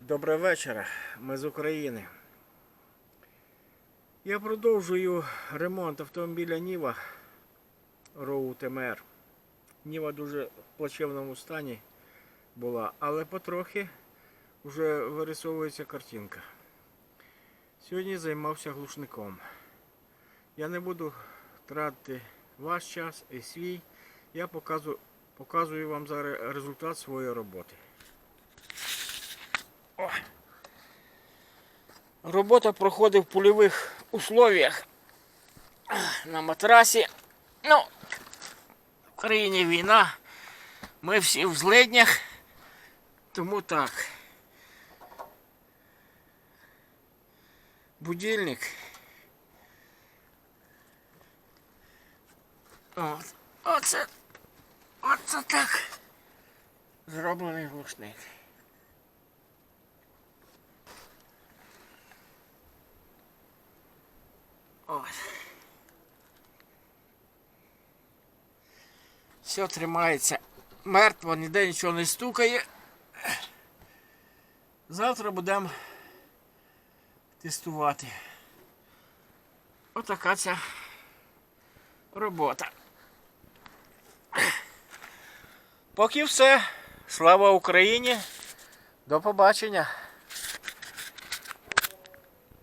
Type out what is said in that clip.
Доброго вечора, ми з України. Я продовжую ремонт автомобіля Ніва Роу ТМР. Ніва дуже в плачевному стані була, але потрохи вже вирисовується картинка. Сьогодні займався глушником. Я не буду тратити ваш час і свій. Я показую, показую вам зараз результат своєї роботи. Робота проходить в польових условиях на матрасі. Ну, в країні війна. Ми всі в злиднях. Тому так. Будильник. От. Оце. Оце так. Зроблений глушник. От. Все тримається мертво, ніде нічого не стукає. Завтра будемо тестувати. Отака ця робота. Поки все. Слава Україні. До побачення.